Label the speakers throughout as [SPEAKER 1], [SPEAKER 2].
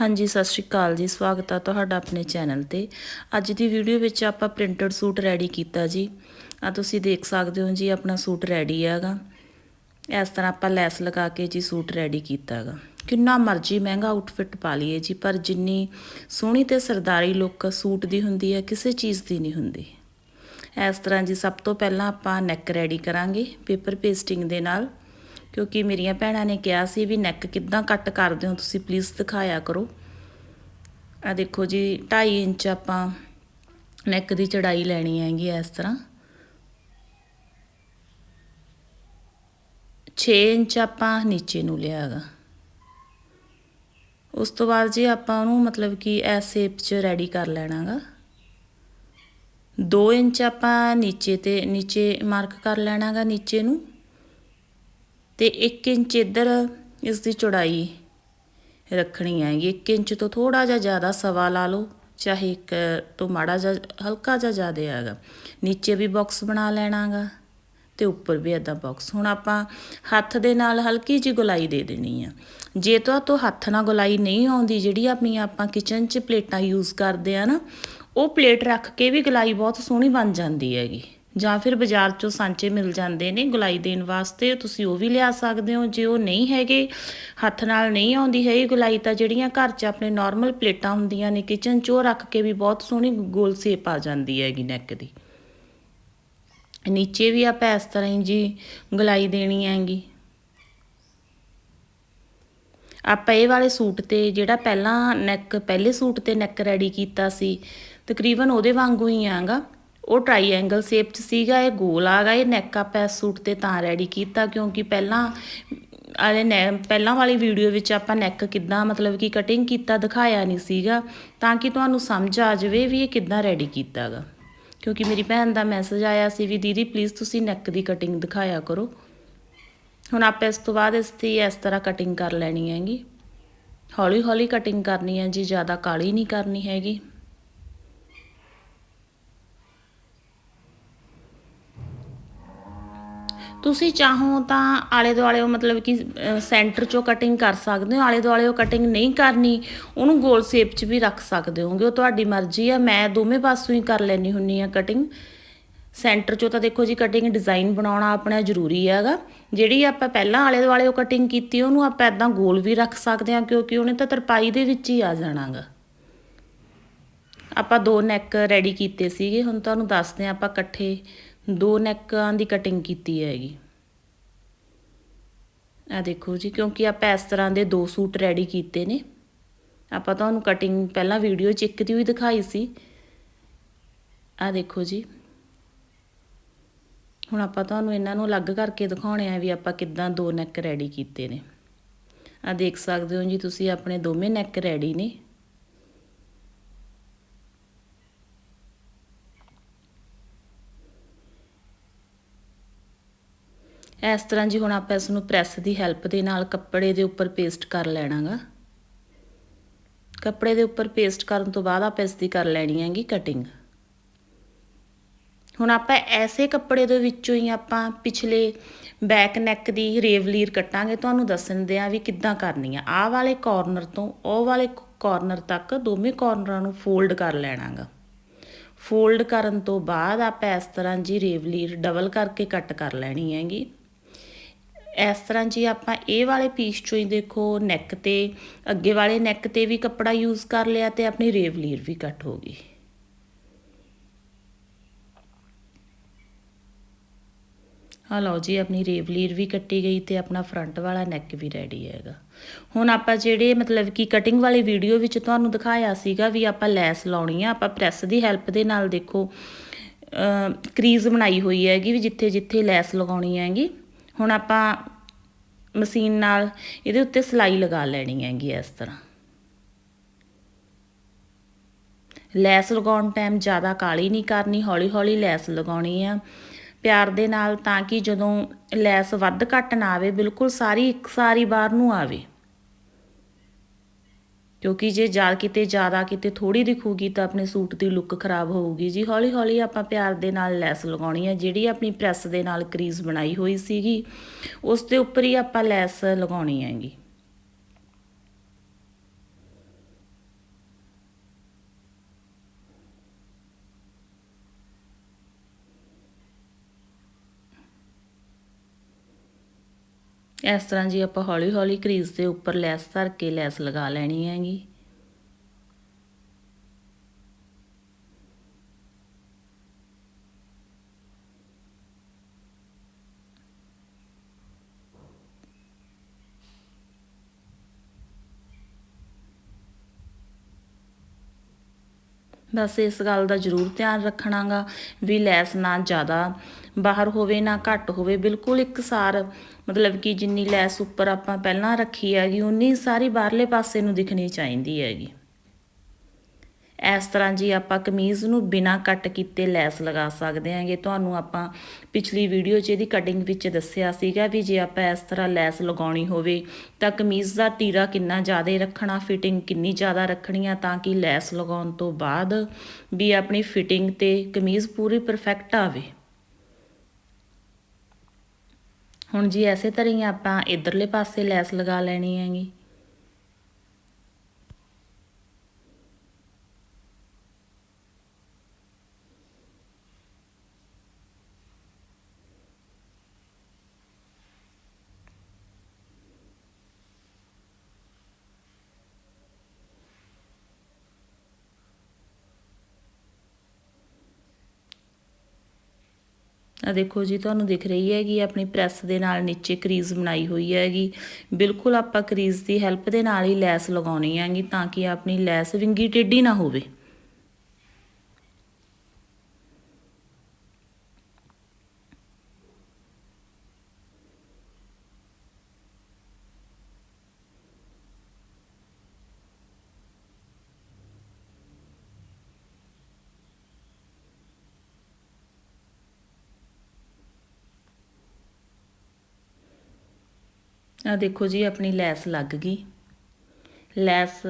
[SPEAKER 1] ਹਾਂਜੀ, ਸਤਿ ਸ਼੍ਰੀ ਅਕਾਲ ਜੀ। ਸਵਾਗਤ ਆ ਤੁਹਾਡਾ ਆਪਣੇ ਚੈਨਲ ਤੇ। ਅੱਜ ਦੀ ਵੀਡੀਓ ਵਿੱਚ ਆਪਾਂ ਪ੍ਰਿੰਟਡ ਸੂਟ ਰੈਡੀ ਕੀਤਾ ਜੀ। ਆ ਤੁਸੀਂ ਦੇਖ ਸਕਦੇ ਹੋ ਜੀ, ਆਪਣਾ ਸੂਟ ਰੈਡੀ ਹੈਗਾ। ਇਸ ਤਰ੍ਹਾਂ ਆਪਾਂ ਲੈਸ ਲਗਾ ਕੇ ਜੀ ਸੂਟ ਰੈਡੀ ਕੀਤਾ ਹੈਗਾ। ਕਿੰਨਾ ਮਰਜ਼ੀ ਮਹਿੰਗਾ ਆਊਟਫਿਟ ਪਾ ਲਈਏ ਜੀ, ਪਰ ਜਿੰਨੀ ਸੋਹਣੀ ਤੇ ਸਰਦਾਰੀ ਲੁੱਕ ਸੂਟ ਦੀ ਹੁੰਦੀ ਹੈ, ਕਿਸੇ ਚੀਜ਼ ਦੀ ਨਹੀਂ ਹੁੰਦੀ। ਇਸ ਤਰ੍ਹਾਂ ਜੀ ਸਭ ਤੋਂ ਪਹਿਲਾਂ ਆਪਾਂ ਨੈਕ ਰੈਡੀ ਕਰਾਂਗੇ ਪੇਪਰ ਪੇਸਟਿੰਗ ਦੇ ਨਾਲ। ਕਿਉਂਕਿ ਮੇਰੀਆਂ ਭੈਣਾਂ ਨੇ ਕਿਹਾ ਸੀ ਵੀ ਨੈਕ ਕਿੱਦਾਂ ਕੱਟ ਕਰਦੇ ਹੋ ਤੁਸੀਂ ਪਲੀਜ਼ ਦਿਖਾਇਆ ਕਰੋ। ਆ ਦੇਖੋ ਜੀ 2.5 ਇੰਚ ਆਪਾਂ ਨੈਕ ਦੀ ਚੜਾਈ ਲੈਣੀ ਹੈਗੀ ਇਸ ਤਰ੍ਹਾਂ। 6 ਇੰਚ ਆਪਾਂ ਨੀਚੇ ਨੂੰ ਲਿਆਗਾ ਉਸ ਤੋਂ ਬਾਅਦ ਜੀ ਆਪਾਂ ਉਹਨੂੰ ਮਤਲਬ ਕਿ ਐਸ ਸ਼ੇਪ 'ਚ ਰੈਡੀ ਕਰ ਲੈਣਾਗਾ 2 ਇੰਚ ਆਪਾਂ ਨੀਚੇ ਤੇ, ਨੀਚੇ ਮਾਰਕ ਕਰ ਲੈਣਾਗਾ ਨੀਚੇ ਨੂੰ। ਤੇ 1 ਇੰਚ ਇੱਧਰ ਇਸ ਦੀ ਚੌੜਾਈ ਰੱਖਣੀ ਹੈਗੀ। 1 ਇੰਚ ਤੋਂ ਥੋੜਾ ਜਿਹਾ ਜ਼ਿਆਦਾ ਸਵਾ ਲਾ ਲਓ, ਚਾਹੇ ਇੱਕ ਤੋਂ ਮਾੜਾ ਜਿਹਾ, ਹਲਕਾ ਜਿਹਾ ਜ਼ਿਆਦਾ ਹੈਗਾ। ਨੀਚੇ ਵੀ ਬਾਕਸ ਬਣਾ ਲੈਣਾਗਾ ਤੇ ਉੱਪਰ ਵੀ ਇਦਾਂ ਬਾਕਸ ਹੁਣ ਆਪਾਂ ਹੱਥ ਦੇ ਨਾਲ ਹਲਕੀ ਜੀ ਗੁਲਾਈ ਦੇ ਦੇਣੀ ਆ। ਜੇ ਤਾਂ ਤੋਂ ਹੱਥ ਨਾਲ ਗੁਲਾਈ ਨਹੀਂ ਆਉਂਦੀ, ਜਿਹੜੀ ਆਪਣੀ ਆਪਾਂ ਕਿਚਨ 'ਚ ਪਲੇਟਾਂ ਯੂਜ਼ ਕਰਦੇ ਆ ਨਾ, ਉਹ ਪਲੇਟ ਰੱਖ ਕੇ ਵੀ ਗੁਲਾਈ ਬਹੁਤ ਸੋਹਣੀ ਬਣ ਜਾਂਦੀ ਹੈਗੀ। ਜਾਂ ਫਿਰ ਬਾਜ਼ਾਰ 'ਚੋਂ ਸਾਂਚੇ ਮਿਲ ਜਾਂਦੇ ਨੇ ਗੁਲਾਈ ਦੇਣ ਵਾਸਤੇ, ਤੁਸੀਂ ਉਹ ਵੀ ਲਿਆ ਸਕਦੇ ਹੋ। ਜੇ ਉਹ ਨਹੀਂ ਹੈਗੇ, ਹੱਥ ਨਾਲ ਨਹੀਂ ਆਉਂਦੀ ਹੈ ਇਹ ਗੁਲਾਈ, ਤਾਂ ਜਿਹੜੀਆਂ ਘਰ 'ਚ ਆਪਣੇ ਨਾਰਮਲ ਪਲੇਟਾਂ ਹੁੰਦੀਆਂ ਨੇ ਕਿਚਨ 'ਚ, ਉਹ ਰੱਖ ਕੇ ਵੀ ਬਹੁਤ ਸੋਹਣੀ ਗੋਲ ਸ਼ੇਪ ਆ ਜਾਂਦੀ ਹੈਗੀ ਨੈਕ ਦੀ। ਨੀਚੇ ਵੀ ਆਪਾਂ ਇਸ ਤਰ੍ਹਾਂ ਹੀ ਜੀ ਗੁਲਾਈ ਦੇਣੀ ਹੈਗੀ। ਆਪਾਂ ਇਹ ਵਾਲੇ ਸੂਟ ਤੇ ਜਿਹੜਾ ਪਹਿਲਾਂ ਨੈਕ ਪਹਿਲੇ ਸੂਟ ਤੇ ਨੈਕ ਰੈਡੀ ਕੀਤਾ ਸੀ, ਤਕਰੀਬਨ ਉਹਦੇ ਵਾਂਗੂ ਹੀ ਆਂਗਾ ਉਹ ਟ੍ਰਾਈਐਂਗਲ ਸ਼ੇਪ 'ਚ ਸੀਗਾ, ਇਹ ਗੋਲ ਆ ਗਿਆ, ਇਹ ਨੈਕ ਆਪਾਂ ਇਸ ਸੂਟ ਤੇ ਤਾਂ ਰੈਡੀ ਕੀਤਾ ਕਿਉਂਕਿ ਪਹਿਲਾਂ ਆਲੇ ਨੇ, ਪਹਿਲਾਂ ਵਾਲੀ ਵੀਡੀਓ ਵਿੱਚ ਆਪਾਂ ਨੈਕ ਕਿੱਦਾਂ, ਮਤਲਬ ਕਿ ਕਟਿੰਗ ਕੀਤਾ ਦਿਖਾਇਆ ਨਹੀਂ ਸੀਗਾ, ਤਾਂ ਕਿ ਤੁਹਾਨੂੰ ਸਮਝ ਆ ਜਾਵੇ ਵੀ ਇਹ ਕਿੱਦਾਂ ਰੈਡੀ ਕੀਤਾਗਾ ਕਿਉਂਕਿ ਮੇਰੀ ਭੈਣ ਦਾ ਮੈਸੇਜ ਆਇਆ ਸੀ ਵੀ ਦੀਦੀ ਪਲੀਜ਼ ਤੁਸੀਂ ਨੈਕ ਦੀ ਕਟਿੰਗ ਦਿਖਾਇਆ ਕਰੋ। ਹੁਣ ਆਪਾਂ ਇਸ ਤੋਂ ਬਾਅਦ ਇਸ ਦੀ ਇਸ ਤਰ੍ਹਾਂ ਕਟਿੰਗ ਕਰ ਲੈਣੀ ਹੈਗੀ। ਹੌਲੀ ਹੌਲੀ ਕਟਿੰਗ ਕਰਨੀ ਹੈ ਜੀ, ਜ਼ਿਆਦਾ ਕਾਲੀ ਨਹੀਂ ਕਰਨੀ ਹੈਗੀ। ਤੁਸੀਂ ਚਾਹੋ ਤਾਂ ਆਲੇ ਦੁਆਲੇ ਮਤਲਬ ਕਿ ਸੈਂਟਰ ਚੋਂ ਕਟਿੰਗ ਕਰ ਸਕਦੇ ਹੋ, ਆਲੇ ਦੁਆਲੇ ਕਟਿੰਗ ਨਹੀਂ ਕਰਨੀ, ਉਹਨੂੰ ਗੋਲ ਸ਼ੇਪ 'ਚ ਵੀ ਰੱਖ ਸਕਦੇ ਹੋਗੇ, ਉਹ ਤੁਹਾਡੀ ਮਰਜ਼ੀ ਆ, ਮੈਂ ਦੋਵੇਂ ਪਾਸੋਂ ਹੀ ਕਰ ਲੈਣੀ ਹੁੰਨੀ ਆ ਕਟਿੰਗ ਸੈਂਟਰ ਚੋਂ ਤਾਂ ਦੇਖੋ ਜੀ ਕਟਿੰਗ ਡਿਜ਼ਾਈਨ ਬਣਾਉਣਾ ਆਪਣਾ ਜ਼ਰੂਰੀ ਹੈਗਾ, ਜਿਹੜੀ ਆਪਾਂ ਪਹਿਲਾਂ ਆਲੇ ਦੁਆਲੇ ਉਹ ਕਟਿੰਗ ਕੀਤੀ, ਉਹਨੂੰ ਆਪਾਂ ਇਦਾਂ ਗੋਲ ਵੀ ਰੱਖ ਸਕਦੇ ਹਾਂ, ਕਿਉਂਕਿ ਉਹਨੇ ਤਾਂ ਤਰਪਾਈ ਦੇ ਵਿੱਚ ਹੀ ਆ ਜਾਣਾਗਾ। ਆਪਾਂ ਦੋ ਨੈਕ ਰੈਡੀ ਕੀਤੇ ਸੀਗੇ, ਹੁਣ ਤੁਹਾਨੂੰ ਦੱਸਦੇ ਆ ਆਪਾਂ ਇਕੱਠੇ ਦੋ ਨੈਕਾਂ ਦੀ ਕਟਿੰਗ ਕੀਤੀ ਹੈਗੀ। ਆ ਦੇਖੋ ਜੀ, ਕਿਉਂਕਿ ਆਪਾਂ ਇਸ ਤਰ੍ਹਾਂ ਦੇ ਦੋ ਸੂਟ ਰੈਡੀ ਕੀਤੇ ਨੇ। ਆਪਾਂ ਤੁਹਾਨੂੰ ਕਟਿੰਗ ਪਹਿਲਾਂ ਵੀਡੀਓ 'ਚ ਇੱਕ ਦੀ ਵੀ ਦਿਖਾਈ ਸੀ। ਆ ਦੇਖੋ ਜੀ। ਹੁਣ ਆਪਾਂ ਤੁਹਾਨੂੰ ਇਹਨਾਂ ਨੂੰ ਅਲੱਗ ਕਰਕੇ ਦਿਖਾਉਣੇ ਆ ਵੀ ਆਪਾਂ ਕਿੱਦਾਂ ਦੋ ਨੈਕ ਰੈਡੀ ਕੀਤੇ ਨੇ। ਆ ਦੇਖ ਸਕਦੇ ਹੋ ਜੀ, ਤੁਸੀਂ ਆਪਣੇ ਦੋਵੇਂ ਨੈਕ ਰੈਡੀ ਨੇ। ਇਸ ਤਰ੍ਹਾਂ ਜੀ ਹੁਣ ਆਪਾਂ ਇਸ ਨੂੰ ਪ੍ਰੈਸ ਦੀ ਹੈਲਪ ਦੇ ਨਾਲ ਕੱਪੜੇ ਦੇ ਉੱਪਰ ਪੇਸਟ ਕਰ ਲੈਣਾਗਾ। ਕੱਪੜੇ ਦੇ ਉੱਪਰ ਪੇਸਟ ਕਰਨ ਤੋਂ ਬਾਅਦ ਆਪਾਂ ਇਸ ਦੀ ਕਰ ਲੈਣੀ ਹੈਗੀ ਕਟਿੰਗ ਹੁਣ ਆਪਾਂ ਐਸੇ ਕੱਪੜੇ ਦੇ ਵਿੱਚੋਂ ਹੀ ਆਪਾਂ ਪਿਛਲੇ ਬੈਕ ਨੈਕ ਦੀ ਰੇਵਲੀਰ ਕੱਟਾਂਗੇ, ਤੁਹਾਨੂੰ ਦੱਸਣ ਦੇ ਦਿਆਂ ਵੀ ਕਿੱਦਾਂ ਕਰਨੀ ਆ। ਆਹ ਵਾਲੇ ਕਾਰਨਰ ਤੋਂ ਉਹ ਵਾਲੇ ਕਾਰਨਰ ਤੱਕ ਦੋਵੇਂ ਕਾਰਨਰਾਂ ਨੂੰ ਫੋਲਡ ਕਰ ਲੈਣਾਗਾ। ਫੋਲਡ ਕਰਨ ਤੋਂ ਬਾਅਦ ਆਪਾਂ ਇਸ ਤਰ੍ਹਾਂ ਜੀ ਰੇਵਲੀਰ ਡਬਲ ਕਰਕੇ ਕੱਟ ਕਰ ਲੈਣੀ ਹੈਗੀ। ਇਸ ਤਰ੍ਹਾਂ ਜੀ ਆਪਾਂ ਇਹ ਵਾਲੇ ਪੀਸ ਚੋਂ ਹੀ ਦੇਖੋ ਨੈਕ ਤੇ, ਅੱਗੇ ਵਾਲੇ ਨੈਕ ਤੇ ਵੀ ਕੱਪੜਾ ਯੂਜ਼ ਕਰ ਲਿਆ ਤੇ ਆਪਣੀ ਰੇਵਲੀਰ ਵੀ ਕੱਟ ਹੋ ਗਈ। ਆ ਲਓ ਜੀ, ਆਪਣੀ ਰੇਵਲੀਰ ਵੀ ਕੱਟੀ ਗਈ ਤੇ ਆਪਣਾ ਫਰੰਟ ਵਾਲਾ ਨੈਕ ਵੀ ਰੈਡੀ ਹੈਗਾ। ਹੁਣ ਆਪਾਂ ਜਿਹੜੇ ਮਤਲਬ ਕਿ ਕਟਿੰਗ ਵਾਲੀ ਵੀਡੀਓ ਵਿੱਚ ਤੁਹਾਨੂੰ ਦਿਖਾਇਆ ਸੀਗਾ ਵੀ ਆਪਾਂ ਲੈਸ ਲਾਉਣੀ ਆ, ਆਪਾਂ ਪ੍ਰੈਸ ਦੀ ਹੈਲਪ ਦੇ ਨਾਲ ਦੇਖੋ ਕਰੀਜ਼ ਬਣਾਈ ਹੋਈ ਹੈਗੀ ਵੀ ਜਿੱਥੇ ਜਿੱਥੇ ਲੈਸ ਲਗਾਉਣੀ ਹੈਗੀ। ਹੁਣ ਆਪਾਂ ਮਸ਼ੀਨ ਨਾਲ ਇਹਦੇ ਉੱਤੇ ਸਲਾਈ ਲਗਾ ਲੈਣੀ ਹੈਗੀ ਇਸ ਤਰ੍ਹਾਂ। ਲੈਸ ਲਗਾਉਣ ਟਾਈਮ ਜ਼ਿਆਦਾ ਕਾਲੀ ਨਹੀਂ ਕਰਨੀ ਹੌਲੀ ਹੌਲੀ ਲੈਸ ਲਗਾਉਣੀ ਆ। ਪਿਆਰ ਦੇ ਨਾਲ ਤਾਂ ਕਿ ਜਦੋਂ ਲੈਸ ਵੱਧ ਘੱਟ ਨਾ ਆਵੇ, ਬਿਲਕੁਲ ਸਾਰੀ ਇੱਕ ਸਾਰੀ ਬਾਹਰ ਨੂੰ ਆਵੇ। ਕਿਉਂਕਿ ਜੇ ਜਾ ਕਿਤੇ ਜ਼ਿਆਦਾ ਕਿਤੇ ਥੋੜੀ ਦਿਖੂਗੀ ਤਾਂ ਆਪਣੇ ਸੂਟ ਦੀ ਲੁੱਕ ਖਰਾਬ ਹੋਊਗੀ ਜੀ। ਹੌਲੀ ਹੌਲੀ ਆਪਾਂ ਪਿਆਰ ਦੇ ਨਾਲ ਲੈਸ ਲਗਾਉਣੀ ਹੈ ਜਿਹੜੀ ਆਪਣੀ ਪ੍ਰੈਸ ਦੇ ਨਾਲ ਕਰੀਜ਼ ਬਣਾਈ ਹੋਈ ਸੀਗੀ, ਉਸ ਦੇ ਉੱਪਰ ਹੀ ਆਪਾਂ ਲੈਸ ਲਗਾਉਣੀ ਹੈਗੀ। ਇਸ ਤਰ੍ਹਾਂ ਜੀ ਆਪਾਂ ਹੌਲੀ ਹੌਲੀ ਕਰੀਜ਼ ਦੇ ਉੱਪਰ ਲੈਸ ਧਰ ਕੇ ਲੈਸ ਲਗਾ ਲੈਣੀ ਹੈਗੀ। ਬਸ ਇਸ ਗੱਲ ਦਾ ਜ਼ਰੂਰ ਧਿਆਨ ਰੱਖਣਾਗਾ ਵੀ ਲੈਸ ਨਾ ਜ਼ਿਆਦਾ ਬਾਹਰ ਹੋਵੇ, ਨਾ ਘੱਟ ਹੋਵੇ। ਬਿਲਕੁਲ ਇੱਕਸਾਰ ਮਤਲਬ ਕਿ ਜਿੰਨੀ ਲੈਸ ਉੱਪਰ ਆਪਾਂ ਪਹਿਲਾਂ ਰੱਖੀ ਹੈਗੀ, ਉਨੀ ਸਾਰੀ ਬਾਹਰਲੇ ਪਾਸੇ ਨੂੰ ਦਿਖਣੀ ਚਾਹੀਦੀ ਹੈਗੀ। ਇਸ ਤਰ੍ਹਾਂ ਜੀ ਆਪਾਂ ਕਮੀਜ਼ ਨੂੰ ਬਿਨਾ ਕੱਟ ਕੀਤੇ ਲੈਸ ਲਗਾ ਸਕਦੇ ਹਾਂਗੇ। ਤੁਹਾਨੂੰ ਆਪਾਂ ਪਿਛਲੀ ਵੀਡੀਓ 'ਚ ਇਹਦੀ ਕਟਿੰਗ ਵਿੱਚ ਦੱਸਿਆ ਸੀਗਾ ਵੀ ਜੇ ਆਪਾਂ ਇਸ ਤਰ੍ਹਾਂ ਲੈਸ ਲਗਾਉਣੀ ਹੋਵੇ ਤਾਂ ਕਮੀਜ਼ ਦਾ ਤੀਰਾ ਕਿੰਨਾ ਜ਼ਿਆਦਾ ਰੱਖਣਾ ਫਿਟਿੰਗ ਕਿੰਨੀ ਜ਼ਿਆਦਾ ਰੱਖਣੀ ਆ ਤਾਂ ਕਿ ਲੈਸ ਲਗਾਉਣ ਤੋਂ ਬਾਅਦ ਵੀ ਆਪਣੀ ਫਿਟਿੰਗ ਤੇ ਕਮੀਜ਼ ਪੂਰੀ ਪਰਫੈਕਟ ਆਵੇ। ਹੁਣ ਜੀ ਐਸੇ ਤਰ੍ਹਾਂ ਹੀ ਆਪਾਂ ਇਧਰਲੇ ਪਾਸੇ ਲੈਸ ਲਗਾ ਲੈਣੀ ਹੈਗੀ। ਆ ਦੇਖੋ ਜੀ, ਤੁਹਾਨੂੰ ਦਿਖ ਰਹੀ ਹੈਗੀ ਆਪਣੀ ਪ੍ਰੈਸ ਦੇ ਨਾਲ ਨੀਚੇ ਕਰੀਜ਼ ਬਣਾਈ ਹੋਈ ਹੈਗੀ। ਬਿਲਕੁਲ ਆਪਾਂ ਕਰੀਜ਼ ਦੀ ਹੈਲਪ ਦੇ ਨਾਲ ਹੀ ਲੈਸ ਲਗਾਉਣੀ ਹੈਗੀ ਤਾਂ ਕਿ ਆਪਣੀ ਲੈਸ ਵਿੰਗੀ ਟੇਢੀ ਨਾ ਹੋਵੇ। ਆ ਦੇਖੋ ਜੀ, ਆਪਣੀ ਲੈਸ ਲੱਗ ਗਈ। ਲੈਸ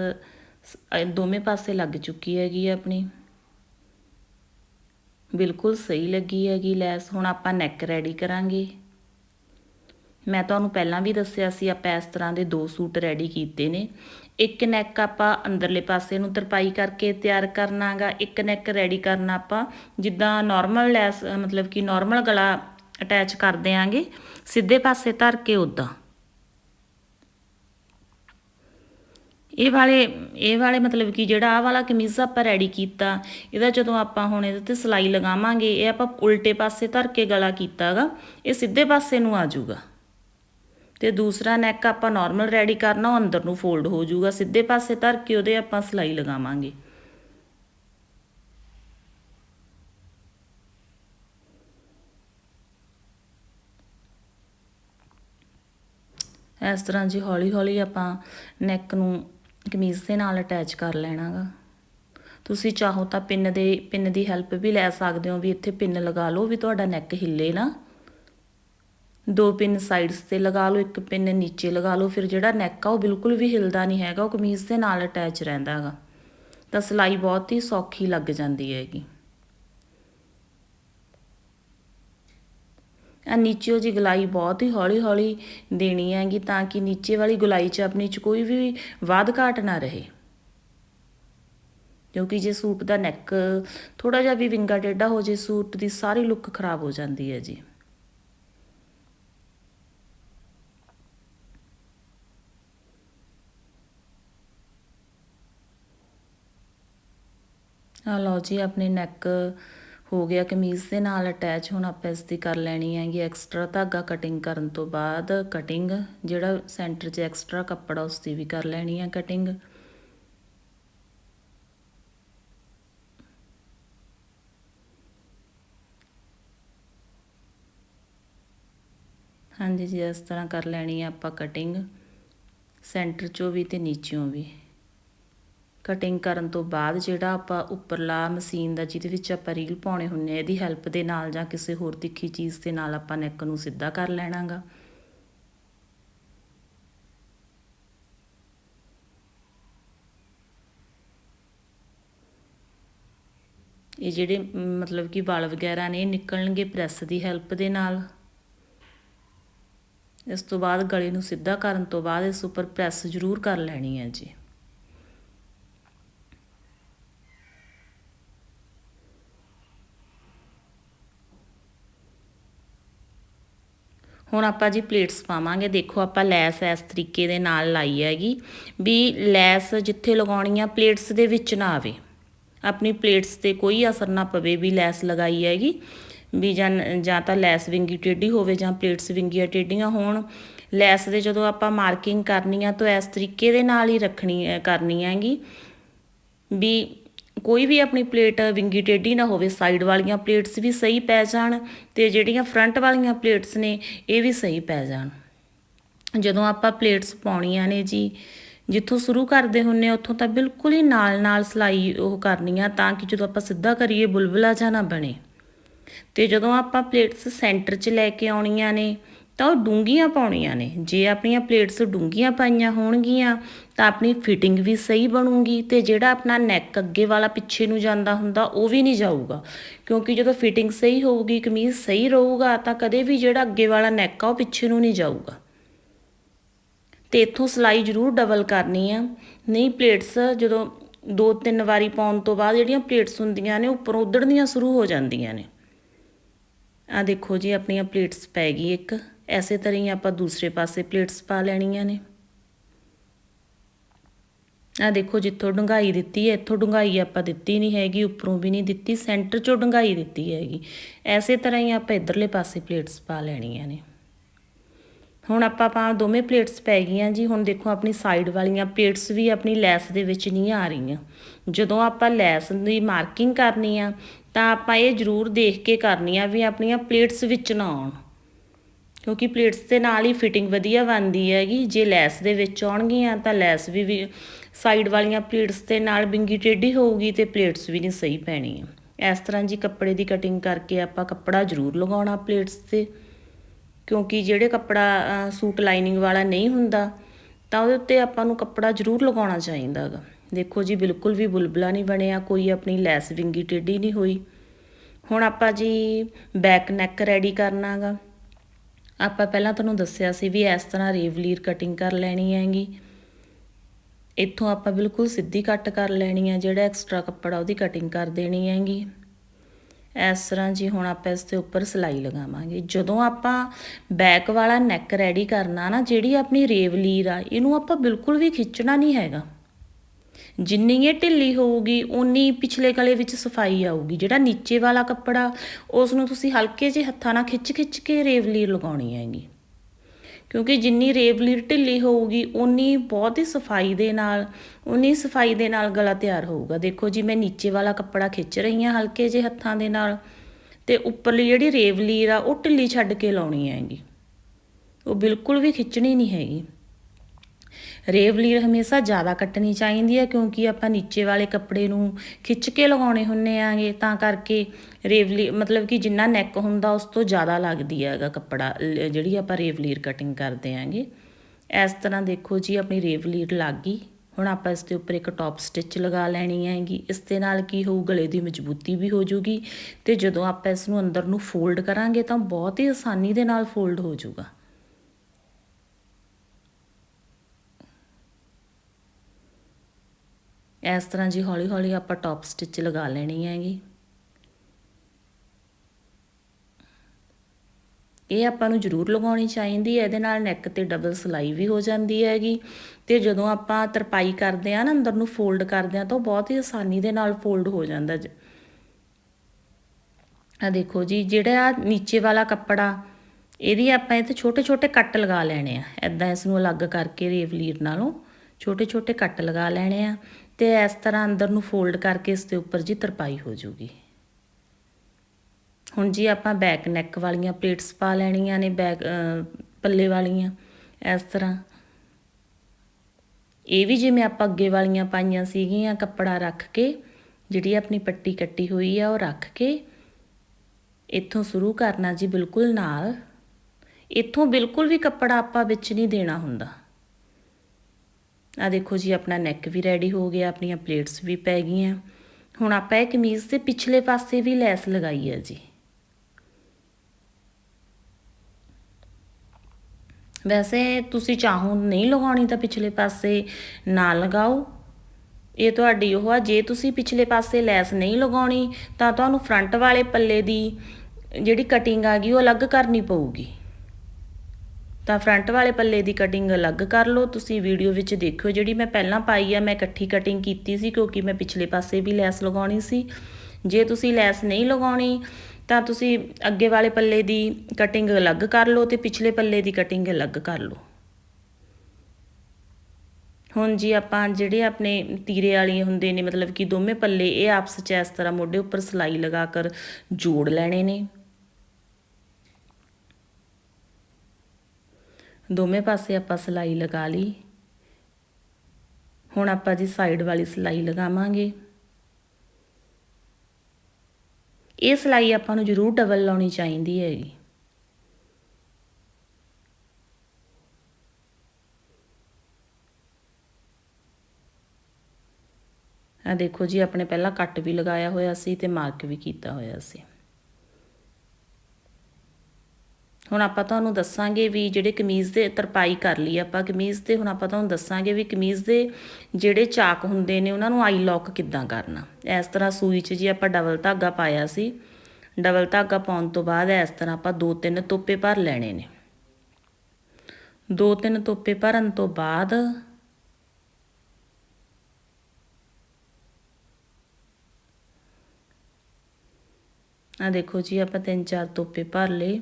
[SPEAKER 1] ਦੋਵੇਂ ਪਾਸੇ ਲੱਗ ਚੁੱਕੀ ਹੈਗੀ ਆਪਣੀ। ਬਿਲਕੁਲ ਸਹੀ ਲੱਗੀ ਹੈਗੀ ਲੈਸ, ਹੁਣ ਆਪਾਂ ਨੈਕ ਰੈਡੀ ਕਰਾਂਗੇ। ਮੈਂ ਤੁਹਾਨੂੰ ਪਹਿਲਾਂ ਵੀ ਦੱਸਿਆ ਸੀ, ਆਪਾਂ ਇਸ ਤਰ੍ਹਾਂ ਦੇ ਦੋ ਸੂਟ ਰੈਡੀ ਕੀਤੇ ਨੇ। ਇੱਕ ਨੈਕ ਆਪਾਂ ਅੰਦਰਲੇ ਪਾਸੇ ਨੂੰ ਤਰਪਾਈ ਕਰਕੇ ਤਿਆਰ ਕਰਨਾਗਾ, ਇੱਕ ਨੈਕ ਰੈਡੀ ਕਰਨਾ ਆਪਾਂ। ਜਿੱਦਾਂ ਨਾਰਮਲ ਲੈਸ, ਮਤਲਬ ਕਿ ਨਾਰਮਲ ਗਲਾ ਅਟੈਚ ਕਰ ਆਂਗੇ ਸਿੱਧੇ ਪਾਸੇ ਧਰ ਕੇ ਉਦਾਂ ਇਹ ਵਾਲੇ ਇਹ ਵਾਲੇ ਮਤਲਬ ਕਿ ਜਿਹੜਾ ਆ ਵਾਲਾ ਕਮੀਜ਼ ਆਪਾਂ ਰੈਡੀ ਕੀਤਾ, ਇਹਦਾ ਜਦੋਂ ਆਪਾਂ ਹੁਣ ਇਹਦੇ ਤੇ ਸਲਾਈ ਲਗਾਵਾਂਗੇ, ਇਹ ਆਪਾਂ ਉਲਟੇ ਪਾਸੇ ਧਰ ਕੇ ਗਲਾ ਕੀਤਾਗਾ, ਇਹ ਸਿੱਧੇ ਪਾਸੇ ਨੂੰ ਆ ਜਾਊਗਾ। ਤੇ ਦੂਸਰਾ ਨੈਕ ਆਪਾਂ ਨਾਰਮਲ ਰੈਡੀ ਕਰਨਾ, ਉਹ ਅੰਦਰ ਨੂੰ ਫੋਲਡ ਹੋ ਜਾਊਗਾ, ਸਿੱਧੇ ਪਾਸੇ ਧਰ ਕੇ ਉਹਦੇ ਆਪਾਂ ਸਲਾਈ ਲਗਾਵਾਂਗੇ। ਇਸ ਤਰ੍ਹਾਂ ਜੀ ਹੌਲੀ ਹੌਲੀ ਆਪਾਂ ਨੈਕ ਨੂੰ ਕਮੀਜ਼ ਦੇ ਨਾਲ ਅਟੈਚ ਕਰ ਲੈਣਾਗਾ। ਤੁਸੀਂ ਚਾਹੋ ਤਾਂ ਪਿੰਨ ਦੇ, ਪਿੰਨ ਦੀ ਹੈਲਪ ਵੀ ਲੈ ਸਕਦੇ ਹੋ ਵੀ ਇੱਥੇ ਪਿੰਨ ਲਗਾ ਲਓ ਵੀ ਤੁਹਾਡਾ ਨੈਕ ਹਿੱਲੇ ਨਾ। ਦੋ ਪਿੰਨ ਸਾਈਡਸ ਤੇ ਲਗਾ ਲਓ, ਇੱਕ ਪਿੰਨ ਨੀਚੇ ਲਗਾ ਲਓ, ਫਿਰ ਜਿਹੜਾ ਨੈਕ ਆ ਉਹ ਬਿਲਕੁਲ ਵੀ ਹਿਲਦਾ ਨਹੀਂ ਹੈਗਾ, ਉਹ ਕਮੀਜ਼ ਦੇ ਨਾਲ ਅਟੈਚ ਰਹਿੰਦਾ ਹੈਗਾ ਤਾਂ ਸਲਾਈ ਬਹੁਤ ਹੀ ਸੌਖੀ ਲੱਗ ਜਾਂਦੀ ਹੈਗੀ। ਆ ਨੀਚੇ ਜੀ ਗਲਾਈ ਬਹੁਤ ਹੀ ਹੌਲੀ ਹੌਲੀ ਦੇਣੀ ਹੈਗੀ ਤਾਂ ਕਿ ਨੀਚੇ ਵਾਲੀ ਗਲਾਈ 'ਚ ਆਪਣੀ 'ਚ ਕੋਈ ਵੀ ਵਾਧ ਘਾਟ ਨਾ ਰਹੇ। ਕਿਉਂਕਿ ਜੇ ਸੂਟ ਦਾ ਨੈਕ ਥੋੜਾ ਜਿਹਾ ਵੀ ਵਿੰਗਾ ਟੇਢਾ ਹੋ ਜੇ, ਸੂਟ ਦੀ ਸਾਰੀ ਲੁੱਕ ਖਰਾਬ ਹੋ ਜਾਂਦੀ ਹੈ ਜੀ। ਆ ਲਓ ਜੀ, ਆਪਣੇ ਨੈਕ ਹੋ ਗਿਆ ਕਮੀਜ਼ ਦੇ ਨਾਲ ਅਟੈਚ ਹੁਣ ਆਪਾਂ ਇਸ ਦੀ ਕਰ ਲੈਣੀ ਹੈਗੀ ਐਕਸਟਰਾ ਧਾਗਾ ਕਟਿੰਗ ਕਰਨ ਤੋਂ ਬਾਅਦ ਕਟਿੰਗ ਜਿਹੜਾ ਸੈਂਟਰ 'ਚ ਐਕਸਟਰਾ ਕੱਪੜਾ ਉਸ ਦੀ ਵੀ ਕਰ ਲੈਣੀ ਹੈ ਕਟਿੰਗ ਹਾਂਜੀ ਜੀ, ਇਸ ਤਰ੍ਹਾਂ ਕਰ ਲੈਣੀ ਹੈ ਆਪਾਂ ਕਟਿੰਗ ਸੈਂਟਰ 'ਚੋਂ ਵੀ ਤੇ ਨੀਚਿਓਂ ਵੀ। ਕਟਿੰਗ ਕਰਨ ਤੋਂ ਬਾਅਦ ਜਿਹੜਾ ਆਪਾਂ ਉੱਪਰਲਾ ਮਸ਼ੀਨ ਦਾ ਜਿਹਦੇ ਵਿੱਚ ਆਪਾਂ ਰੀਲ ਪਾਉਣੇ ਹੁੰਨੇ ਆ, ਇਹਦੀ ਹੈਲਪ ਦੇ ਨਾਲ ਜਾਂ ਕਿਸੇ ਹੋਰ ਤਿੱਖੀ ਚੀਜ਼ ਦੇ ਨਾਲ ਆਪਾਂ ਨੈਕ ਨੂੰ ਸਿੱਧਾ ਕਰ ਲੈਣਾਗਾ। ਇਹ ਜਿਹੜੇ ਮਤਲਬ ਕਿ ਵਾਲ ਵਗੈਰਾ ਨੇ ਨਿਕਲਣਗੇ ਪ੍ਰੈਸ ਦੀ ਹੈਲਪ ਦੇ ਨਾਲ। ਇਸ ਤੋਂ ਬਾਅਦ ਗਲੇ ਨੂੰ ਸਿੱਧਾ ਕਰਨ ਤੋਂ ਬਾਅਦ ਇਸ ਉੱਪਰ ਪ੍ਰੈਸ ਜ਼ਰੂਰ ਕਰ ਲੈਣੀ ਹੈ ਜੀ। ਹੁਣ ਆਪਾਂ ਜੀ ਪਲੇਟਸ ਪਾਵਾਂਗੇ। ਦੇਖੋ ਆਪਾਂ ਲੈਸ ਇਸ ਤਰੀਕੇ ਦੇ ਨਾਲ ਲਾਈ ਹੈਗੀ ਵੀ ਲੈਸ ਜਿੱਥੇ ਲਗਾਉਣੀ ਆ ਪਲੇਟਸ ਦੇ ਵਿੱਚ ਨਾ ਆਵੇ। ਆਪਣੀ ਪਲੇਟਸ ਤੇ ਕੋਈ ਅਸਰ ਨਾ ਪਵੇ ਵੀ ਲੈਸ ਲਗਾਈ ਹੈਗੀ ਵੀ ਜਾਂ ਜਾਂ ਤਾਂ ਲੈਸ ਵਿੰਗੀ ਟੇਢੀ ਹੋਵੇ ਜਾਂ ਪਲੇਟਸ ਵਿੰਗੀਆਂ ਟੇਢੀਆਂ ਹੋਣ। ਲੈਸ ਦੇ ਜਦੋਂ ਆਪਾਂ ਮਾਰਕਿੰਗ ਕਰਨੀ ਆ ਤਾਂ ਇਸ ਤਰੀਕੇ ਦੇ ਨਾਲ ਹੀ ਰੱਖਣੀ ਕਰਨੀ ਹੈਗੀ ਵੀ ਕੋਈ ਵੀ ਆਪਣੀ ਪਲੇਟ ਵਿੰਗੀ ਟੇਢੀ ਨਾ ਹੋਵੇ ਸਾਈਡ ਵਾਲੀਆਂ ਪਲੇਟਸ ਵੀ ਸਹੀ ਪੈ ਜਾਣ ਤੇ ਜਿਹੜੀਆਂ ਫਰੰਟ ਵਾਲੀਆਂ ਪਲੇਟਸ ਨੇ, ਇਹ ਵੀ ਸਹੀ ਪੈ ਜਾਣ। ਜਦੋਂ ਆਪਾਂ ਪਲੇਟਸ ਪਾਉਣੀਆਂ ਨੇ ਜੀ, ਜਿੱਥੋਂ ਸ਼ੁਰੂ ਕਰਦੇ ਹੁੰਨੇ ਉੱਥੋਂ ਤਾਂ ਬਿਲਕੁਲ ਹੀ ਨਾਲ ਨਾਲ ਸਲਾਈ ਉਹ ਕਰਨੀ ਆ ਤਾਂ ਕਿ ਜਦੋਂ ਆਪਾਂ ਸਿੱਧਾ ਕਰੀਏ, ਬੁਲਬੁਲਾ ਜਾਂ ਨਾ ਬਣੇ। ਤੇ ਜਦੋਂ ਆਪਾਂ ਪਲੇਟਸ ਸੈਂਟਰ 'ਚ ਲੈ ਕੇ ਆਉਣੀਆਂ ਨੇ ਤਾਂ ਉਹ ਡੂੰਘੀਆਂ ਪਾਉਣੀਆਂ ਨੇ। ਜੇ ਆਪਣੀਆਂ ਪਲੇਟਸ ਡੂੰਘੀਆਂ ਪਾਈਆਂ ਹੋਣਗੀਆਂ, ਤਾਂ ਆਪਣੀ ਫਿਟਿੰਗ ਵੀ ਸਹੀ ਬਣੂਗੀ ਤੇ ਜਿਹੜਾ ਆਪਣਾ ਨੈਕ ਅੱਗੇ ਵਾਲਾ ਪਿੱਛੇ ਨੂੰ ਜਾਂਦਾ ਹੁੰਦਾ, ਉਹ ਵੀ ਨਹੀਂ ਜਾਊਗਾ। ਕਿਉਂਕਿ ਜਦੋਂ ਫਿਟਿੰਗ ਸਹੀ ਹੋਊਗੀ, ਕਮੀਜ਼ ਸਹੀ ਰਹੂਗਾ, ਤਾਂ ਕਦੇ ਵੀ ਜਿਹੜਾ ਅੱਗੇ ਵਾਲਾ ਨੈਕ ਆ, ਉਹ ਪਿੱਛੇ ਨੂੰ ਨਹੀਂ ਜਾਊਗਾ। ਤੇ ਇੱਥੋਂ ਸਲਾਈ ਜ਼ਰੂਰ ਡਬਲ ਕਰਨੀ ਆ। ਨਹੀਂ ਪਲੇਟਸ ਜਦੋਂ ਦੋ ਤਿੰਨ ਵਾਰੀ ਪਾਉਣ ਤੋਂ ਬਾਅਦ ਜਿਹੜੀਆਂ ਪਲੇਟਸ ਹੁੰਦੀਆਂ ਨੇ ਉੱਪਰੋਂ ਉਧੜਨੀਆਂ ਸ਼ੁਰੂ ਹੋ ਜਾਂਦੀਆਂ ਨੇ। ਆ ਦੇਖੋ ਜੀ, ਆਪਣੀਆਂ ਪਲੇਟਸ ਪੈ ਗਈ ਇੱਕ। ਐਸੇ ਤਰ੍ਹਾਂ ਹੀ ਆਪਾਂ ਦੂਸਰੇ ਪਾਸੇ ਪਲੇਟਸ ਪਾ ਲੈਣੀਆਂ ਨੇ। ਆ ਦੇਖੋ ਜਿੱਥੋਂ ਡੁੰਗਾਈ ਦਿੱਤੀ ਹੈ, ਇੱਥੋਂ ਡੁੰਗਾਈ ਆਪਾਂ ਦਿੱਤੀ ਨਹੀਂ ਹੈਗੀ, ਉੱਪਰੋਂ ਵੀ ਨਹੀਂ ਦਿੱਤੀ ਸੈਂਟਰ ਚੋਂ ਡੁੰਗਾਈ ਦਿੱਤੀ ਹੈਗੀ। ਐਸੇ ਤਰ੍ਹਾਂ ਹੀ ਆਪਾਂ ਇਧਰਲੇ ਪਾਸੇ ਪਲੇਟਸ ਪਾ ਲੈਣੀਆਂ ਨੇ। ਹੁਣ ਆਪਾਂ ਪਾ ਦੋਵੇਂ ਪਲੇਟਸ ਪੈ ਗਈਆਂ ਜੀ, ਹੁਣ ਦੇਖੋ ਆਪਣੀ ਸਾਈਡ ਵਾਲੀਆਂ ਪਲੇਟਸ ਵੀ ਆਪਣੀ ਲੈਸ ਦੇ ਵਿੱਚ ਨਹੀਂ ਆ ਰਹੀਆਂ। ਜਦੋਂ ਆਪਾਂ ਲੈਸ ਦੀ ਮਾਰਕਿੰਗ ਕਰਨੀ ਆ, ਤਾਂ ਆਪਾਂ ਇਹ ਜ਼ਰੂਰ ਦੇਖ ਕੇ ਕਰਨੀ ਆ ਵੀ ਆਪਣੀਆਂ ਪਲੇਟਸ ਵਿੱਚ ਨਾ ਆਉਣ। ਕਿਉਂਕਿ ਪਲੇਟਸ ਦੇ ਨਾਲ ਹੀ ਫਿਟਿੰਗ ਵਧੀਆ ਬਣਦੀ ਹੈਗੀ। ਜੇ ਲੈਸ ਦੇ ਵਿੱਚ ਆਉਣਗੀਆਂ ਤਾਂ ਲੈਸ ਵੀ ਵੀ ਸਾਈਡ ਵਾਲੀਆਂ ਪਲੇਟਸ ਦੇ ਨਾਲ ਬਿੰਗੀ ਟੇਢੀ ਹੋਊਗੀ ਤੇ ਪਲੇਟਸ ਵੀ ਨਹੀਂ ਸਹੀ ਪੈਣੀ ਆ ਇਸ ਤਰ੍ਹਾਂ ਜੀ ਕੱਪੜੇ ਦੀ ਕਟਿੰਗ ਕਰਕੇ ਆਪਾਂ ਕੱਪੜਾ ਜ਼ਰੂਰ ਲਗਾਉਣਾ ਪਲੇਟਸ ਤੇ। ਕਿਉਂਕਿ ਜਿਹੜੇ ਕੱਪੜਾ ਸੂਟ ਲਾਈਨਿੰਗ ਵਾਲਾ ਨਹੀਂ ਹੁੰਦਾ, ਤਾਂ ਉਹਦੇ ਉੱਤੇ ਆਪਾਂ ਨੂੰ ਕੱਪੜਾ ਜ਼ਰੂਰ ਲਗਾਉਣਾ ਚਾਹੀਦਾ ਹੈਗਾ। ਦੇਖੋ ਜੀ, ਬਿਲਕੁਲ ਵੀ ਬੁਲਬੁਲਾ ਨਹੀਂ ਬਣਿਆ, ਕੋਈ ਆਪਣੀ ਲੈਸ ਵਿੰਗੀ ਟੇਢੀ ਨਹੀਂ ਹੋਈ। ਹੁਣ ਆਪਾਂ ਜੀ ਬੈਕ ਨੈਕ ਰੈਡੀ ਕਰਨਾਗਾ ਆਪਾਂ ਪਹਿਲਾਂ ਤੁਹਾਨੂੰ ਦੱਸਿਆ ਸੀ ਵੀ ਇਸ ਤਰ੍ਹਾਂ ਰੇਵਲੀਰ ਕਟਿੰਗ ਕਰ ਲੈਣੀ ਹੈਗੀ। ਇੱਥੋਂ ਆਪਾਂ ਬਿਲਕੁਲ ਸਿੱਧੀ ਕੱਟ ਕਰ ਲੈਣੀ ਹੈ ਜਿਹੜਾ ਐਕਸਟਰਾ ਕੱਪੜਾ ਉਹਦੀ ਕਟਿੰਗ ਕਰ ਦੇਣੀ ਹੈਗੀ। ਇਸ ਤਰ੍ਹਾਂ ਜੀ ਹੁਣ ਆਪਾਂ ਇਸ ਦੇ ਉੱਪਰ ਸਿਲਾਈ ਲਗਾਵਾਂਗੇ। ਜਦੋਂ ਆਪਾਂ ਬੈਕ ਵਾਲਾ ਨੈਕ ਰੈਡੀ ਕਰਨਾ ਨਾ, ਜਿਹੜੀ ਆਪਣੀ ਰੇਵਲੀਰ ਆ, ਇਹਨੂੰ ਆਪਾਂ ਬਿਲਕੁਲ ਵੀ ਖਿੱਚਣਾ ਨਹੀਂ ਹੈਗਾ। ਜਿੰਨੀ ਇਹ ਢਿੱਲੀ ਹੋਊਗੀ ਉਨੀ ਪਿਛਲੇ ਗਲੇ ਵਿੱਚ ਸਫ਼ਾਈ ਆਊਗੀ। ਜਿਹੜਾ ਨੀਚੇ ਵਾਲਾ ਕੱਪੜਾ ਉਸ ਨੂੰ ਤੁਸੀਂ ਹਲਕੇ ਜਿਹੇ ਹੱਥਾਂ ਨਾਲ ਖਿੱਚ ਖਿੱਚ ਕੇ ਰੇਵਲੀਰ ਲਗਾਉਣੀ ਹੈਗੀ। ਕਿਉਂਕਿ ਜਿੰਨੀ ਰੇਵਲੀਰ ਢਿੱਲੀ ਹੋਊਗੀ ਉਨੀ ਬਹੁਤ ਹੀ ਸਫ਼ਾਈ ਦੇ ਨਾਲ ਉਨੀ ਸਫ਼ਾਈ ਦੇ ਨਾਲ ਗਲਾ ਤਿਆਰ ਹੋਊਗਾ। ਦੇਖੋ ਜੀ, ਮੈਂ ਨੀਚੇ ਵਾਲਾ ਕੱਪੜਾ ਖਿੱਚ ਰਹੀ ਹਾਂ ਹਲਕੇ ਜਿਹੇ ਹੱਥਾਂ ਦੇ ਨਾਲ, ਤੇ ਉੱਪਰਲੀ ਜਿਹੜੀ ਰੇਵਲੀਰ ਆ, ਉਹ ਢਿੱਲੀ ਛੱਡ ਕੇ ਲਾਉਣੀ ਹੈਗੀ। ਉਹ ਬਿਲਕੁਲ ਵੀ ਖਿੱਚਣੀ ਨਹੀਂ ਹੈਗੀ। ਰੇਵਲੀਰ ਹਮੇਸ਼ਾ ਜ਼ਿਆਦਾ ਕੱਟਣੀ ਚਾਹੀਦੀ ਹੈ ਕਿਉਂਕਿ ਆਪਾਂ ਨੀਚੇ ਵਾਲੇ ਕੱਪੜੇ ਨੂੰ ਖਿੱਚ ਕੇ ਲਗਾਉਣੇ ਹੁੰਨੇ ਆਂਗੇ, ਤਾਂ ਕਰਕੇ ਰੇਵਲੀ ਮਤਲਬ ਕਿ ਜਿੰਨਾ ਨੈਕ ਹੁੰਦਾ ਉਸ ਤੋਂ ਜ਼ਿਆਦਾ ਲੱਗਦੀ ਹੈਗਾ ਕੱਪੜਾ, ਲ- ਜਿਹੜੀ ਆਪਾਂ ਰੇਵਲੀਰ ਕਟਿੰਗ ਕਰਦੇ ਆਂਗੇ। ਇਸ ਤਰ੍ਹਾਂ ਦੇਖੋ ਜੀ, ਆਪਣੀ ਰੇਵਲੀਰ ਲੱਗ ਗਈ। ਹੁਣ ਆਪਾਂ ਇਸ ਦੇ ਉੱਪਰ ਇੱਕ ਟੌਪ ਸਟਿਚ ਲਗਾ ਲੈਣੀ ਹੈਗੀ। ਇਸ ਦੇ ਨਾਲ ਕੀ ਹੋਊ, ਗਲੇ ਦੀ ਮਜ਼ਬੂਤੀ ਵੀ ਹੋ ਜੂਗੀ ਤੇ ਜਦੋਂ ਆਪਾਂ ਇਸ ਨੂੰ ਅੰਦਰ ਨੂੰ ਫੋਲਡ ਕਰਾਂਗੇ ਤਾਂ ਬਹੁਤ ਹੀ ਆਸਾਨੀ ਦੇ ਨਾਲ ਫੋਲਡ ਹੋ ਜਾਊਗਾ ਇਸ ਤਰ੍ਹਾਂ ਜੀ ਹੌਲੀ ਹੌਲੀ ਆਪਾਂ ਟੌਪ ਸਟਿਚ ਲਗਾ ਲੈਣੀ ਹੈਗੀ। ਇਹ ਆਪਾਂ ਨੂੰ ਜ਼ਰੂਰ ਲਗਾਉਣੀ ਚਾਹੀਦੀ ਹੈ, ਇਹਦੇ ਨਾਲ ਨੈਕ ਤੇ ਡਬਲ ਸਲਾਈ ਵੀ ਹੋ ਜਾਂਦੀ ਹੈਗੀ ਤੇ ਜਦੋਂ ਆਪਾਂ ਤਰਪਾਈ ਕਰਦੇ ਆ ਨਾ, ਅੰਦਰ ਨੂੰ ਫੋਲਡ ਕਰਦੇ ਆ ਤਾਂ ਉਹ ਬਹੁਤ ਹੀ ਆਸਾਨੀ ਦੇ ਨਾਲ ਫੋਲਡ ਹੋ ਜਾਂਦਾ ਜ- ਆ ਦੇਖੋ ਜੀ, ਜਿਹੜਾ ਨੀਚੇ ਵਾਲਾ ਕੱਪੜਾ, ਇਹਦੀ ਆਪਾਂ ਇਹ ਤੇ ਛੋਟੇ ਛੋਟੇ ਕੱਟ ਲਗਾ ਲੈਣੇ ਆ। ਐਦਾਂ ਇਸ ਨੂੰ ਅਲੱਗ ਕਰਕੇ ਰੇਵਲੀਰ ਨਾਲੋਂ ਛੋਟੇ ਛੋਟੇ ਕੱਟ ਲਗਾ ਲੈਣੇ ਆ। ਤੇ ਇਸ ਤਰ੍ਹਾਂ ਅੰਦਰ ਨੂੰ ਫੋਲਡ ਕਰਕੇ ਇਸ ਦੇ ਉੱਪਰ ਜੀ ਤਰਪਾਈ ਹੋ ਜੂਗੀ। ਹੁਣ ਜੀ ਆਪਾਂ ਬੈਕ ਨੈਕ ਵਾਲੀਆਂ ਪਲੇਟਸ ਪਾ ਲੈਣੀਆਂ ਨੇ ਬੈਕ ਪੱਲੇ ਵਾਲੀਆਂ, ਇਸ ਤਰ੍ਹਾਂ। ਇਹ ਵੀ ਜਿਵੇਂ ਆਪਾਂ ਅੱਗੇ ਵਾਲੀਆਂ ਪਾਈਆਂ ਸੀਗੀਆਂ, ਕੱਪੜਾ ਰੱਖ ਕੇ, ਜਿਹੜੀ ਆਪਣੀ ਪੱਟੀ ਕੱਟੀ ਹੋਈ ਆ, ਉਹ ਰੱਖ ਕੇ, ਇੱਥੋਂ ਸ਼ੁਰੂ ਕਰਨਾ ਜੀ ਬਿਲਕੁਲ ਨਾਲ। ਇੱਥੋਂ ਬਿਲਕੁਲ ਵੀ ਕੱਪੜਾ ਆਪਾਂ ਵਿੱਚ ਨਹੀਂ ਦੇਣਾ ਹੁੰਦਾ। ਆ ਦੇਖੋ ਜੀ, ਆਪਣਾ ਨੈਕ ਵੀ ਰੈਡੀ ਹੋ ਗਿਆ, ਆਪਣੀਆਂ ਪਲੇਟਸ ਵੀ ਪੈ ਗਈਆਂ। ਹੁਣ ਆਪਾਂ ਇਹ ਕਮੀਜ਼ ਦੇ ਪਿਛਲੇ ਪਾਸੇ ਵੀ ਲੈਸ ਲਗਾਈ ਹੈ ਜੀ। ਵੈਸੇ ਤੁਸੀਂ ਚਾਹੋ ਨਹੀਂ ਲਗਾਉਣੀ ਤਾਂ ਪਿਛਲੇ ਪਾਸੇ ਨਾ ਲਗਾਓ। ਇਹ ਤੁਹਾਡੀ ਉਹ ਆ, ਜੇ ਤੁਸੀਂ ਪਿਛਲੇ ਪਾਸੇ ਲੈਸ ਨਹੀਂ ਲਗਾਉਣੀ ਤਾਂ ਤੁਹਾਨੂੰ ਫਰੰਟ ਵਾਲੇ ਪੱਲੇ ਦੀ ਜਿਹੜੀ ਕਟਿੰਗ ਆ ਗਈ, ਉਹ ਅਲੱਗ ਕਰਨੀ ਪਊਗੀ। ਤਾਂ ਫਰੰਟ ਵਾਲੇ ਪੱਲੇ ਦੀ ਕਟਿੰਗ ਅਲੱਗ ਕਰ ਲਓ। ਤੁਸੀਂ ਵੀਡੀਓ ਵਿੱਚ ਦੇਖਿਓ ਜਿਹੜੀ ਮੈਂ ਪਹਿਲਾਂ ਪਾਈ ਆ, ਮੈਂ ਇਕੱਠੀ ਕਟਿੰਗ ਕੀਤੀ ਸੀ ਕਿਉਂਕਿ ਮੈਂ ਪਿਛਲੇ ਪਾਸੇ ਵੀ ਲੈਸ ਲਗਾਉਣੀ ਸੀ। ਜੇ ਤੁਸੀਂ ਲੈਸ ਨਹੀਂ ਲਗਾਉਣੀ ਤਾਂ ਤੁਸੀਂ ਅੱਗੇ ਵਾਲੇ ਪੱਲੇ ਦੀ ਕਟਿੰਗ ਅਲੱਗ ਕਰ ਲਓ ਤੇ ਪਿਛਲੇ ਪੱਲੇ ਦੀ ਕਟਿੰਗ ਅਲੱਗ ਕਰ ਲਓ। ਹੁਣ ਜੀ ਆਪਾਂ ਜਿਹੜੇ ਆਪਣੇ ਤੀਰੇ ਵਾਲੀ ਹੁੰਦੇ ਨੇ, ਮਤਲਬ ਕਿ ਦੋਵੇਂ ਪੱਲੇ, ਇਹ ਆਪਸ ਚ ਇਸ ਤਰ੍ਹਾਂ ਮੋਢੇ ਉੱਪਰ ਸਲਾਈ ਲਗਾ ਕਰ ਜੋੜ ਲੈਣੇ ਨੇ। ਦੋਵੇਂ ਪਾਸੇ ਆਪਾਂ ਸਲਾਈ ਲਗਾ ਲਈ। ਹੁਣ ਆਪਾਂ ਜੀ ਸਾਈਡ ਵਾਲੀ ਸਲਾਈ ਲਗਾਵਾਂਗੇ। ਇਹ ਸਲਾਈ ਆਪਾਂ ਨੂੰ ਜ਼ਰੂਰ ਡਬਲ ਲਾਉਣੀ ਚਾਹੀਦੀ ਹੈਗੀ ਆ ਦੇਖੋ ਜੀ, ਆਪਣੇ ਪਹਿਲਾਂ ਕੱਟ ਵੀ ਲਗਾਇਆ ਹੋਇਆ ਸੀ ਤੇ ਮਾਰਕ ਵੀ ਕੀਤਾ ਹੋਇਆ ਸੀ। ਹੁਣ ਆਪਾਂ ਤੁਹਾਨੂੰ ਦੱਸਾਂਗੇ ਵੀ ਜਿਹੜੇ ਕਮੀਜ਼ ਦੇ ਤਰਪਾਈ ਕਰ ਲਈ ਆਪਾਂ। ਕਮੀਜ਼ ਤੇ ਹੁਣ ਆਪਾਂ ਤੁਹਾਨੂੰ ਦੱਸਾਂਗੇ ਵੀ ਕਮੀਜ਼ ਦੇ ਜਿਹੜੇ ਚਾਕ ਹੁੰਦੇ ਨੇ, ਉਹਨਾਂ ਨੂੰ ਆਈ ਲੌਕ ਕਿੱਦਾਂ ਕਰਨਾ। ਇਸ ਤਰ੍ਹਾਂ ਸੂਈ 'ਚ ਜੀ ਆਪਾਂ ਡਬਲ ਧਾਗਾ ਪਾਇਆ ਸੀ। ਡਬਲ ਧਾਗਾ ਪਾਉਣ ਤੋਂ ਬਾਅਦ ਇਸ ਤਰ੍ਹਾਂ ਆਪਾਂ ਦੋ ਤਿੰਨ ਤੋਪੇ ਭਰ ਲੈਣੇ ਨੇ। ਦੋ ਤਿੰਨ ਤੋਪੇ ਭਰਨ ਤੋਂ ਬਾਅਦ ਆ ਦੇਖੋ ਜੀ ਆਪਾਂ ਤਿੰਨ ਚਾਰ ਤੋਪੇ ਭਰ ਲਏ।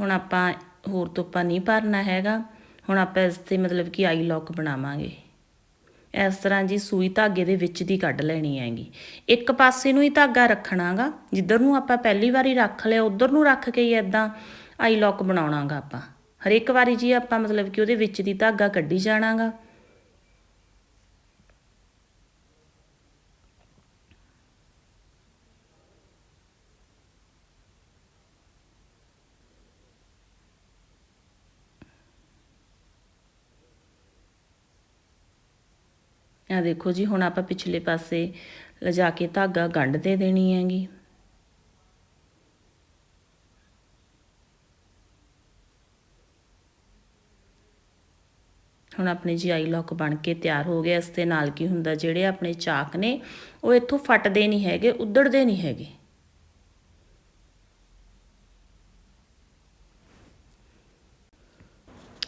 [SPEAKER 1] ਹੁਣ ਆਪਾਂ ਹੋਰ ਤੋਪਾ ਨਹੀਂ ਭਰਨਾ ਹੈਗਾ। ਹੁਣ ਆਪਾਂ ਇਸ ਤੇ ਮਤਲਬ ਕਿ ਆਈ ਲੌਕ ਬਣਾਵਾਂਗੇ। ਇਸ ਤਰ੍ਹਾਂ ਜੀ ਸੂਈ ਧਾਗੇ ਦੇ ਵਿੱਚ ਦੀ ਕੱਢ ਲੈਣੀ ਹੈਗੀ। ਇੱਕ ਪਾਸੇ ਨੂੰ ਹੀ ਧਾਗਾ ਰੱਖਣਾਗਾ। ਜਿੱਧਰ ਨੂੰ ਆਪਾਂ ਪਹਿਲੀ ਵਾਰੀ ਰੱਖ ਲਿਆ, ਉਧਰ ਨੂੰ ਰੱਖ ਕੇ ਹੀ ਇਦਾਂ ਆਈ ਲੌਕ ਬਣਾਉਣਾਗਾ ਆਪਾਂ। ਹਰ ਇੱਕ ਵਾਰੀ ਜੀ ਆਪਾਂ ਮਤਲਬ ਕਿ ਉਹਦੇ ਵਿੱਚ ਦੀ ਧਾਗਾ ਕੱਢੀ ਜਾਣਾਗਾ। ਆ, ਦੇਖੋ ਜੀ, ਹੁਣ ਆਪਾਂ ਪਿਛਲੇ ਪਾਸੇ ਲਿਜਾ ਕੇ ਧਾਗਾ ਗੰਢ ਦੇ ਦੇਣੀ ਹੈਗੀ। ਹੁਣ ਆਪਣੇ ਜੀ ਆਈ ਲੌਕ ਬਣ ਕੇ ਤਿਆਰ ਹੋ ਗਿਆ ਇਸ ਦੇ ਨਾਲ ਕੀ ਹੁੰਦਾ, ਜਿਹੜੇ ਆਪਣੇ ਚਾਕ ਨੇ, ਉਹ ਇੱਥੋਂ ਫਟਦੇ ਨਹੀਂ ਹੈਗੇ, ਉੱਧੜਦੇ ਨਹੀਂ ਹੈਗੇ।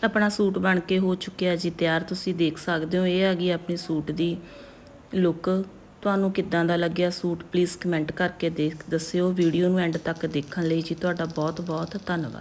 [SPEAKER 1] ਆਪਣਾ ਸੂਟ ਬਣ ਕੇ ਹੋ ਚੁੱਕਿਆ ਜੀ, ਤਿਆਰ ਤੁਸੀਂ ਦੇਖ ਸਕਦੇ ਹੋ, ਇਹ ਆ ਗਈ ਆਪਣੀ ਸੂਟ ਦੀ ਲੁੱਕ ਤੁਹਾਨੂੰ ਕਿੱਦਾਂ ਦਾ ਲੱਗਿਆ ਸੂਟ ਪਲੀਜ਼ ਕਮੈਂਟ ਕਰਕੇ ਦੇਖ ਦੱਸਿਓ ਵੀਡੀਓ ਨੂੰ ਐਂਡ ਤੱਕ ਦੇਖਣ ਲਈ ਜੀ, ਤੁਹਾਡਾ ਬਹੁਤ ਬਹੁਤ ਧੰਨਵਾਦ।